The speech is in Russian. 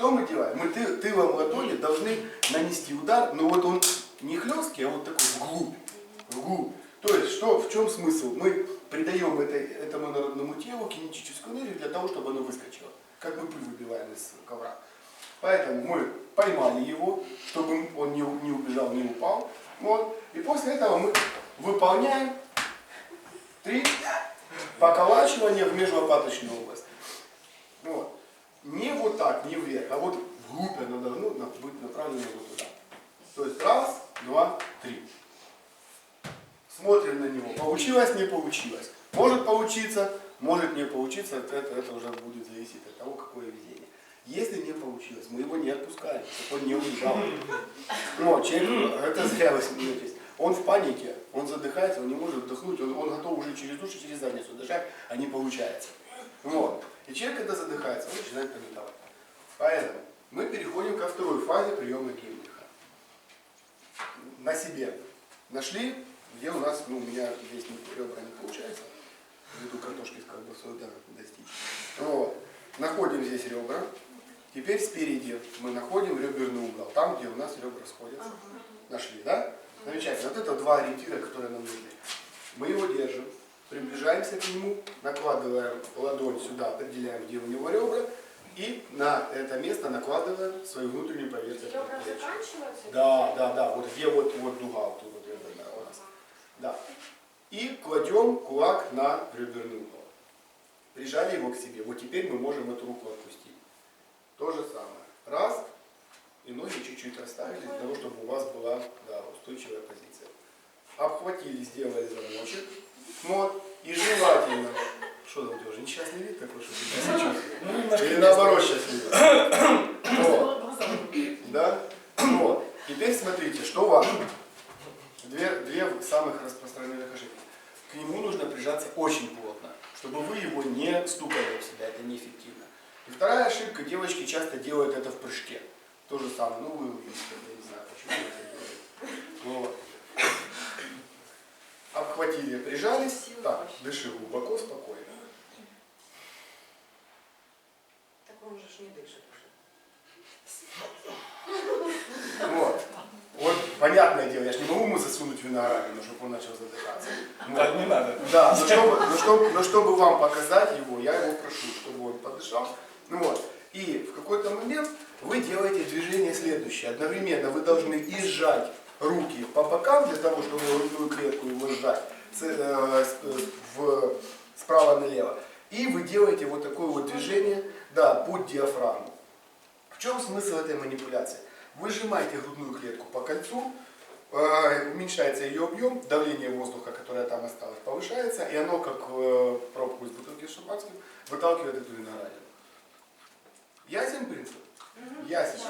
Что мы делаем? Мы ты, тылом ладони должны нанести удар, но вот он не хлесткий, а вот такой вглубь. вглубь. То есть, что, в чем смысл? Мы придаем этой, этому народному телу кинетическую энергию для того, чтобы оно выскочило. Как мы пыль выбиваем из ковра. Поэтому мы поймали его, чтобы он не, не убежал, не упал. Вот. И после этого мы выполняем три поколачивания в межлопаточную область. Так, не вверх, а вот вглубь оно должно на- быть направлено вот туда. То есть раз, два, три. Смотрим на него. Получилось, не получилось. Может получиться, может не получиться. Это, это уже будет зависеть от того, какое везение. Если не получилось, мы его не отпускаем, чтобы он не убежал. Но человек, это зря вы смеетесь. Он в панике, он задыхается, он не может вдохнуть, он, он готов уже через душу, через задницу дышать, а не получается. Вот. И человек, когда задыхается, он начинает паниковать. Поэтому мы переходим ко второй фазе приема Геймлиха. На себе нашли, где у нас, ну, у меня здесь ребра не получается, ввиду картошки с колбасой, да, достичь. Вот. Находим здесь ребра. Теперь спереди мы находим реберный угол, там, где у нас ребра сходятся. Нашли, да? Замечательно. Вот это два ориентира, которые нам нужны. Мы его держим, приближаемся к нему, накладываем ладонь сюда, определяем, где у него ребра, и на это место накладываем свою внутреннюю поверхность. Ребра предплечья. заканчиваются? Да, да, да, вот где вот, вот дуга, вот тут вот реберная у нас. Да. И кладем кулак на реберный угол. Прижали его к себе. Вот теперь мы можем эту руку отпустить. То же самое. Раз. И ноги чуть-чуть расставили, для того, чтобы у вас была да, устойчивая позиция. Обхватили, сделали замочек. Вот. И желательно. Что там, у тебя уже несчастный вид такой, что ты себя чувствуешь? Ну, немножко Или наоборот счастливый? Да? Вот. Теперь смотрите, что важно. Две, две самых распространенных ошибки. К нему нужно прижаться очень плотно, чтобы вы его не стукали об себя, это неэффективно. И вторая ошибка, девочки часто делают это в прыжке. То же самое, ну вы увидите, я не знаю, почему это делают. Вот. Обхватили, прижались. Так, дыши глубоко, спокойно. Так он же ж не дышит Вот. Вот, понятное дело, я же не могу ему засунуть виноградину, чтобы он начал задыхаться. Вот. Так не надо. Да, но чтобы, но, чтобы, но чтобы вам показать его, я его прошу, чтобы он подышал. Ну вот. И в какой-то момент вы делаете движение следующее. Одновременно вы должны и сжать руки по бокам для того, чтобы грудную клетку его сжать с- э, с- э, в- справа налево. И вы делаете вот такое вот движение, да, под диафрагму. В чем смысл этой манипуляции? Вы сжимаете грудную клетку по кольцу, э, уменьшается ее объем, давление воздуха, которое там осталось, повышается, и оно, как э, пробку из бутылки с шампанским, выталкивает эту виноградину. Ясен принцип? Ясен.